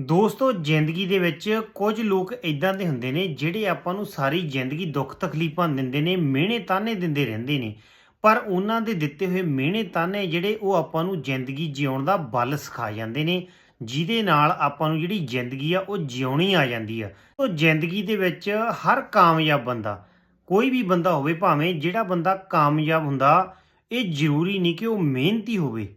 ਦੋਸਤੋ, ਜ਼ਿੰਦਗੀ ਦੇ ਵਿੱਚ ਕੁਝ ਲੋਕ ਇਦਾਂ ਦੇ ਹੁੰਦੇ ਨੇ ਜਿਹੜੇ ਆਪਾਂ ਨੂੰ ਸਾਰੀ ਜ਼ਿੰਦਗੀ ਦੁੱਖ ਤਕਲੀਫਾਂ ਦਿੰਦੇ ਨੇ, ਮਿਹਣੇ ਤਾਨੇ ਦਿੰਦੇ ਰਹਿੰਦੇ ਨੇ। ਪਰ ਉਹਨਾਂ ਦੇ ਦਿੱਤੇ ਹੋਏ ਮਿਹਣੇ ਤਾਨੇ ਜਿਹੜੇ ਉਹ ਆਪਾਂ ਨੂੰ ਜ਼ਿੰਦਗੀ ਜਿਉਣ ਦਾ ਬਲ ਸਿਖਾ ਜਾਂਦੇ ਨੇ, ਜਿਹਦੇ ਨਾਲ ਆਪਾਂ ਨੂੰ ਜਿਹੜੀ ਜ਼ਿੰਦਗੀ ਆ ਉਹ ਜਿਉਣੀ ਆ ਜਾਂਦੀ ਆ। ਉਹ ਜ਼ਿੰਦਗੀ ਦੇ ਵਿੱਚ ਹਰ ਕਾਮਯਾਬ ਬੰਦਾ, ਕੋਈ ਵੀ ਬੰਦਾ ਹੋਵੇ ਭਾਵੇਂ ਜਿਹੜਾ ਬੰਦਾ ਕਾਮਯਾਬ ਹੁੰਦਾ, ਇਹ ਜ਼ਰੂਰੀ ਨਹੀਂ ਕਿ ਉਹ ਮਿਹਨਤੀ ਹੋਵੇ।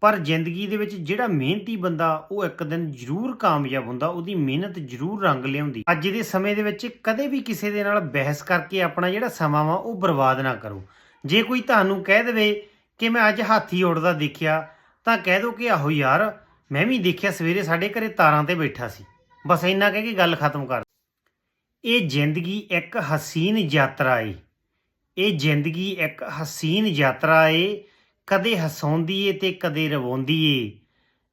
ਪਰ ਜ਼ਿੰਦਗੀ ਦੇ ਵਿੱਚ ਜਿਹੜਾ ਮਿਹਨਤੀ ਬੰਦਾ, ਉਹ ਇੱਕ ਦਿਨ ਜ਼ਰੂਰ ਕਾਮਯਾਬ ਹੁੰਦਾ, ਉਹਦੀ ਮਿਹਨਤ ਜ਼ਰੂਰ ਰੰਗ ਲਿਆਉਂਦੀ। ਅੱਜ ਦੇ ਸਮੇਂ ਦੇ ਵਿੱਚ ਕਦੇ ਵੀ ਕਿਸੇ ਦੇ ਨਾਲ ਬਹਿਸ ਕਰਕੇ ਆਪਣਾ ਜਿਹੜਾ ਸਮਾਂ ਵਾ, ਉਹ ਬਰਬਾਦ ਨਾ ਕਰੋ। ਜੇ ਕੋਈ ਤੁਹਾਨੂੰ ਕਹਿ ਦੇਵੇ ਕਿ ਮੈਂ ਅੱਜ ਹਾਥੀ ਉੱਡਦਾ ਦੇਖਿਆ, ਤਾਂ ਕਹਿ ਦਿਓ ਕਿ, ਆਹੋ ਯਾਰ, ਮੈਂ ਵੀ ਦੇਖਿਆ ਸਵੇਰੇ ਸਾਡੇ ਘਰੇ ਤਾਰਾਂ ਤੇ ਬੈਠਾ ਸੀ। ਬਸ ਇੰਨਾ ਕਹਿ ਕੇ ਗੱਲ ਖਤਮ ਕਰ ਇਹ ਜ਼ਿੰਦਗੀ ਇੱਕ ਹਸੀਨ ਯਾਤਰਾ ਏ। ਇਹ ਜ਼ਿੰਦਗੀ ਇੱਕ ਹਸੀਨ ਯਾਤਰਾ ਏ ਕਦੇ ਹਸਾਉਂਦੀ ਏ ਤੇ ਕਦੇ ਰਵਾਉਂਦੀ ਏ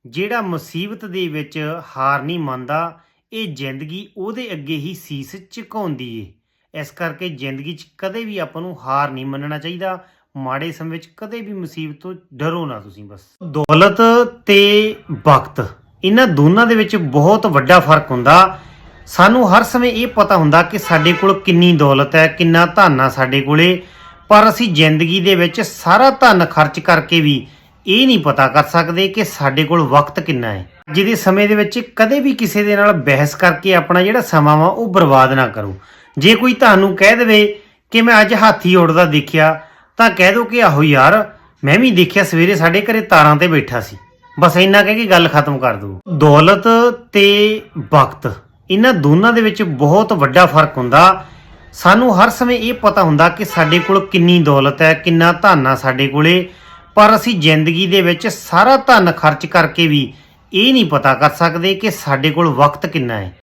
ਜਿਹੜਾ ਮੁਸੀਬਤ ਦੇ ਵਿੱਚ ਹਾਰ ਨਹੀਂ ਮੰਨਦਾ, ਇਹ ਜ਼ਿੰਦਗੀ ਉਹਦੇ ਅੱਗੇ ਹੀ ਸੀਸ ਝੁਕਾਉਂਦੀ ਏ ਇਸ ਕਰਕੇ ਜ਼ਿੰਦਗੀ 'ਚ ਕਦੇ ਵੀ ਆਪਾਂ ਨੂੰ ਹਾਰ ਨਹੀਂ ਮੰਨਣਾ ਚਾਹੀਦਾ। ਮਾੜੇ ਸਮੇਂ ਵਿੱਚ ਕਦੇ ਵੀ ਮੁਸੀਬਤ ਤੋਂ ਡਰੋ ਨਾ ਤੁਸੀਂ ਬਸ। ਦੌਲਤ ਤੇ ਵਕਤ, ਇਹਨਾਂ ਦੋਨਾਂ ਦੇ ਵਿੱਚ ਬਹੁਤ ਵੱਡਾ ਫ਼ਰਕ ਹੁੰਦਾ। ਸਾਨੂੰ ਹਰ ਸਮੇਂ ਇਹ ਪਤਾ ਹੁੰਦਾ ਕਿ ਸਾਡੇ ਕੋਲ ਕਿੰਨੀ ਦੌਲਤ ਹੈ, ਕਿੰਨਾ ਧਨ ਆ ਸਾਡੇ ਕੋਲੇ। ਪਰ ਅਸੀਂ ਜ਼ਿੰਦਗੀ ਦੇ ਵਿੱਚ ਸਾਰਾ ਧਨ ਖਰਚ ਕਰਕੇ ਵੀ ਇਹ ਨਹੀਂ ਪਤਾ ਕਰ ਸਕਦੇ ਕਿ ਸਾਡੇ ਕੋਲ ਵਕਤ ਕਿੰਨਾ ਹੈ। ਜਿਹਦੇ ਸਮੇਂ ਦੇ ਵਿੱਚ ਕਦੇ ਵੀ ਕਿਸੇ ਦੇ ਨਾਲ ਬਹਿਸ ਕਰਕੇ ਆਪਣਾ ਜਿਹੜਾ ਸਮਾਂ ਵਾ ਉਹ ਬਰਬਾਦ ਨਾ ਕਰੋ। ਜੇ ਕੋਈ ਤੁਹਾਨੂੰ ਕਹਿ ਦੇਵੇ ਕਿ ਮੈਂ ਅੱਜ ਹਾਥੀ ਉੱਡਦਾ ਦੇਖਿਆ, ਤਾਂ ਕਹਿ ਦਿਓ ਕਿ ਆਹੋ ਯਾਰ, ਮੈਂ ਵੀ ਦੇਖਿਆ ਸਵੇਰੇ ਸਾਡੇ ਘਰੇ ਤਾਰਾਂ ਤੇ ਬੈਠਾ ਸੀ। ਬਸ ਇੰਨਾ ਕਹਿ ਕੇ ਗੱਲ ਖਤਮ ਕਰ ਦਿਓ ਦੌਲਤ ਤੇ ਵਕਤ, ਇਹਨਾਂ ਦੋਨਾਂ ਦੇ ਵਿੱਚ ਬਹੁਤ ਵੱਡਾ ਫ਼ਰਕ ਹੁੰਦਾ ਸਾਨੂੰ ਹਰ ਸਮੇਂ ਇਹ ਪਤਾ ਹੁੰਦਾ ਕਿ ਸਾਡੇ ਕੋਲ ਕਿੰਨੀ ਦੌਲਤ ਹੈ, ਕਿੰਨਾ ਧਨ ਆ ਸਾਡੇ ਕੋਲੇ। ਪਰ ਅਸੀਂ ਜ਼ਿੰਦਗੀ ਦੇ ਵਿੱਚ ਸਾਰਾ ਧਨ ਖਰਚ ਕਰਕੇ ਵੀ ਇਹ ਨਹੀਂ ਪਤਾ ਕਰ ਸਕਦੇ ਕਿ ਸਾਡੇ ਕੋਲ ਵਕਤ ਕਿੰਨਾ ਹੈ।